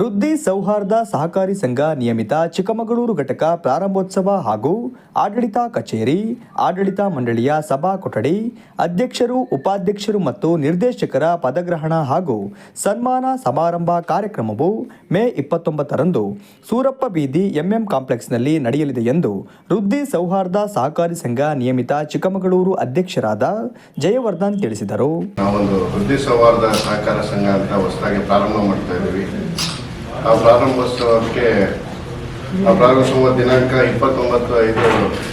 ವೃದ್ಧಿ ಸೌಹಾರ್ದ ಸಹಕಾರಿ ಸಂಘ ನಿಯಮಿತ ಚಿಕ್ಕಮಗಳೂರು ಘಟಕ ಪ್ರಾರಂಭೋತ್ಸವ ಹಾಗೂ ಆಡಳಿತ ಕಚೇರಿ, ಆಡಳಿತ ಮಂಡಳಿಯ ಸಭಾ ಕೊಠಡಿ, ಅಧ್ಯಕ್ಷರು, ಉಪಾಧ್ಯಕ್ಷರು ಮತ್ತು ನಿರ್ದೇಶಕರ ಪದಗ್ರಹಣ ಹಾಗೂ ಸನ್ಮಾನ ಸಮಾರಂಭ ಕಾರ್ಯಕ್ರಮವು ಮೇ ಇಪ್ಪತ್ತೊಂಬತ್ತರಂದು ಸೂರಪ್ಪ ಬೀದಿ ಎಂಎಂ ಕಾಂಪ್ಲೆಕ್ಸ್ನಲ್ಲಿ ನಡೆಯಲಿದೆ ಎಂದು ವೃದ್ಧಿ ಸೌಹಾರ್ದ ಸಹಕಾರಿ ಸಂಘ ನಿಯಮಿತ ಚಿಕ್ಕಮಗಳೂರು ಅಧ್ಯಕ್ಷರಾದ ಜಯವರ್ಧನ್ ತಿಳಿಸಿದರು. ಸಹಕಾರ ಸಂಘ ಅಂತ ಹೊಸದಾಗಿ ಪ್ರಾರಂಭ ಮಾಡ್ತಾ ಇದ್ದೀವಿ. ಆ ಪ್ರಾರಂಭೋತ್ಸವಕ್ಕೆ ಆ ಪ್ರಾರಂಭೋತ್ಸವ ದಿನಾಂಕ ಇಪ್ಪತ್ತೊಂಬತ್ತು ಐದು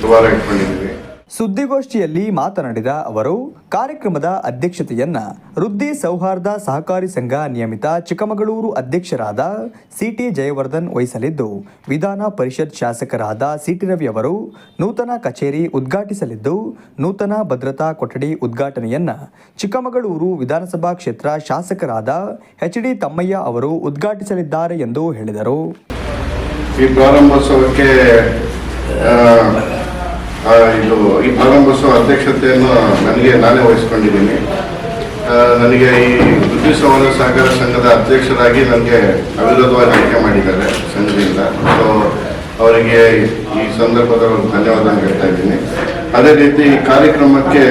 ಶುಭಾರ ಇಟ್ಕೊಂಡಿದ್ದೀವಿ. ಸುದ್ದಿಗೋಷ್ಠಿಯಲ್ಲಿ ಮಾತನಾಡಿದ ಅವರು, ಕಾರ್ಯಕ್ರಮದ ಅಧ್ಯಕ್ಷತೆಯನ್ನ ವೃದ್ಧಿ ಸೌಹಾರ್ದ ಸಹಕಾರಿ ಸಂಘ ನಿಯಮಿತ ಚಿಕ್ಕಮಗಳೂರು ಅಧ್ಯಕ್ಷರಾದ ಸಿಟಿ ಜಯವರ್ಧನ್ ವಹಿಸಲಿದ್ದು, ವಿಧಾನ ಪರಿಷತ್ ಶಾಸಕರಾದ ಸಿಟಿ ರವಿ ಅವರು ನೂತನ ಕಚೇರಿ ಉದ್ಘಾಟಿಸಲಿದ್ದು, ನೂತನ ಭದ್ರತಾ ಕೊಠಡಿ ಉದ್ಘಾಟನೆಯನ್ನ ಚಿಕ್ಕಮಗಳೂರು ವಿಧಾನಸಭಾ ಕ್ಷೇತ್ರ ಶಾಸಕರಾದ ಎಚ್ ಡಿ ತಮ್ಮಯ್ಯ ಅವರು ಉದ್ಘಾಟಿಸಲಿದ್ದಾರೆ ಎಂದು ಹೇಳಿದರು. ಈ ಪ್ರಾರಂಭೋತ್ಸವಕ್ಕೆ ಇದು ಈ ಪ್ರಾರಂಭೋತ್ಸವ ಅಧ್ಯಕ್ಷತೆಯನ್ನು ನನಗೆ ನಾನೇ ವಹಿಸ್ಕೊಂಡಿದ್ದೀನಿ. ನನಗೆ ಈ ವೃದ್ಧಿ ಸೌಹಾರ್ದ ಸಹಕಾರ ಸಂಘದ ಅಧ್ಯಕ್ಷರಾಗಿ ನನಗೆ ಅವಿರೋಧವಾಗಿ ಆಯ್ಕೆ ಮಾಡಿದ್ದಾರೆ ಸಂಘದಿಂದ. ಸೊ ಅವರಿಗೆ ಈ ಸಂದರ್ಭದಲ್ಲಿ ಧನ್ಯವಾದ ಹೇಳ್ತಾ ಇದ್ದೀನಿ. ಅದೇ ರೀತಿ ಈ ಕಾರ್ಯಕ್ರಮಕ್ಕೆ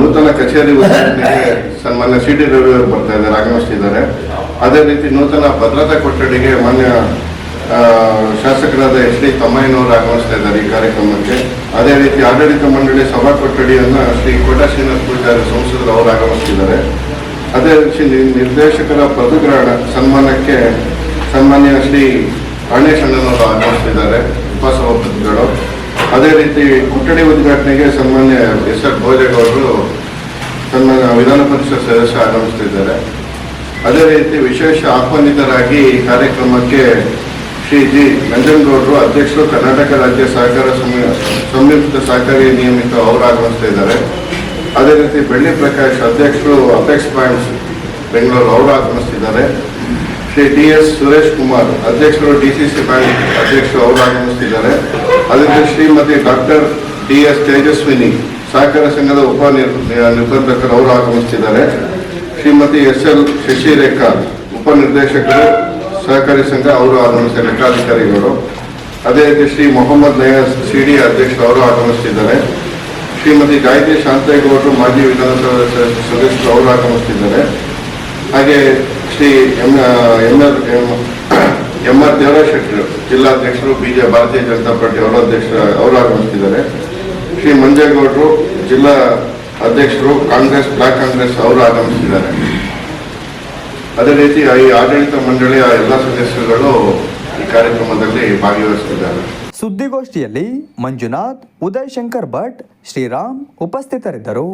ನೂತನ ಕಚೇರಿ ಉದ್ಘಾಟನೆಗೆ ಸನ್ಮಾನ್ಯ ಸಿ ಟಿ ರವಿ ಅವರು ಬರ್ತಾ ಇದ್ದಾರೆ, ಆಗಮಿಸ್ತಿದ್ದಾರೆ. ಅದೇ ರೀತಿ ನೂತನ ಭದ್ರತಾ ಕೊಠಡಿಗೆ ಮಾನ್ಯ ಶಾಸಕರಾದ ಎಚ್ ಡಿ ತಮ್ಮಯ್ಯನವರು ಆಗಮಿಸ್ತಾ ಇದ್ದಾರೆ ಈ ಕಾರ್ಯಕ್ರಮಕ್ಕೆ. ಅದೇ ರೀತಿ ಆಡಳಿತ ಮಂಡಳಿ ಸಭಾ ಕೊಠಡಿಯನ್ನು ಶ್ರೀ ಕೋಟಾ ಶ್ರೀನಾಥ್ ಪೂಜಾರಿ ಸಂಸದರು ಅವರು ಆಗಮಿಸ್ತಿದ್ದಾರೆ. ಅದೇ ರೀತಿ ನಿರ್ದೇಶಕರ ಪದಗ್ರಹಣ ಸನ್ಮಾನಕ್ಕೆ ಸನ್ಮಾನ್ಯ ಶ್ರೀ ಅಣ್ಣನವರು ಆಗಮಿಸ್ತಿದ್ದಾರೆ ಉಪಸಭಾಪತಿಗಳು ಅದೇ ರೀತಿ ಕೊಠಡಿ ಉದ್ಘಾಟನೆಗೆ ಸನ್ಮಾನ್ಯ ಎಸ್ ಆರ್ ಭೋಜೇಗೌಡರು ಸನ್ಮಾನ್ಯ ವಿಧಾನ ಪರಿಷತ್ ಸದಸ್ಯ ಆಗಮಿಸ್ತಿದ್ದಾರೆ. ಅದೇ ರೀತಿ ವಿಶೇಷ ಆಹ್ವಾನಿತರಾಗಿ ಕಾರ್ಯಕ್ರಮಕ್ಕೆ ಶ್ರೀ ಜಿ. ನಂಜನಗೌಡರು ಅಧ್ಯಕ್ಷರು ಕರ್ನಾಟಕ ರಾಜ್ಯ ಸಹಕಾರ ಸಂಯ- ಸಂಯುಕ್ತ ಸಹಕಾರಿ ನಿಯಮಿತ ಅವರು ಆಗಮಿಸ್ತಾ ಇದ್ದಾರೆ. ಅದೇ ರೀತಿ ಬೆಳ್ಳಿ ಪ್ರಕಾಶ್ ಅಧ್ಯಕ್ಷರು ಅಪೆಕ್ಸ್ ಪಾಯಿಂಟ್ಸ್ ಬೆಂಗಳೂರು ಅವರು ಆಗಮಿಸ್ತಿದ್ದಾರೆ ಶ್ರೀ ಡಿ ಎಸ್ ಸುರೇಶ್ ಕುಮಾರ್ ಅಧ್ಯಕ್ಷರು ಡಿ ಸಿ ಸಿ ಬ್ಯಾಂಕ್ ಅಧ್ಯಕ್ಷರು ಅವರು ಆಗಮಿಸ್ತಿದ್ದಾರೆ ಅದೇ ರೀತಿ Shrimati doctor D S Tejaswini ಸಹಕಾರ ಸಂಘದ ಉಪ ನಿರ್- ನಿರ್ಬಂಧಕರು ಅವರು ಆಗಮಿಸ್ತಿದ್ದಾರೆ ಶ್ರೀಮತಿ ಎಸ್ ಎಲ್ ಶಶಿರೇಖಾ ಉಪನಿರ್ದೇಶಕರು ಸಹಕಾರಿ ಸಂಘ, ಅವರು ಆಗಮಿಸ್ತಾರೆ ಲೆಕ್ಕಾಧಿಕಾರಿಗಳು. ಅದೇ ರೀತಿ ಶ್ರೀ ಮೊಹಮ್ಮದ್ ನಯಾಸ್ ಸಿ ಡಿ ಅಧ್ಯಕ್ಷರು ಅವರು ಆಗಮಿಸ್ತಿದ್ದಾರೆ. ಶ್ರೀಮತಿ ಗಾಯತ್ರಿ ಶಾಂತೇಗೌಡರು ಮಾಜಿ ವಿಧಾನಸಭಾ ಸದಸ್ಯ- ಸದಸ್ಯರು ಅವರು ಆಗಮಿಸ್ತಿದ್ದಾರೆ. ಹಾಗೆ Shri M M, R M R Devaraj ಶೆಟ್ಟರು ಜಿಲ್ಲಾಧ್ಯಕ್ಷರು B J Bharatiya Janata party ಅವರ ಅಧ್ಯಕ್ಷ, ಅವರು ಆಗಮಿಸ್ತಿದ್ದಾರೆ. ಶ್ರೀ ಮಂಜೇಗೌಡರು, ಜಿಲ್ಲಾ ಅಧ್ಯಕ್ಷರು, ಕಾಂಗ್ರೆಸ್, ಬ್ಲಾಕ್ ಕಾಂಗ್ರೆಸ್ ಅವರು ಆಗಮಿಸ್ತಿದ್ದಾರೆ. ಅದೇ ರೀತಿ ಈ ಆಡಳಿತ ಮಂಡಳಿಯ ಎಲ್ಲ ಸದಸ್ಯರುಗಳು ಈ ಕಾರ್ಯಕ್ರಮದಲ್ಲಿ ಭಾಗವಹಿಸುತ್ತಿದ್ದಾರೆ ಸುದ್ದಿಗೋಷ್ಠಿಯಲ್ಲಿ ಮಂಜುನಾಥ್, ಉದಯ್ ಶಂಕರ್ ಭಟ್, ಶ್ರೀರಾಮ್ ಉಪಸ್ಥಿತರಿದ್ದರು.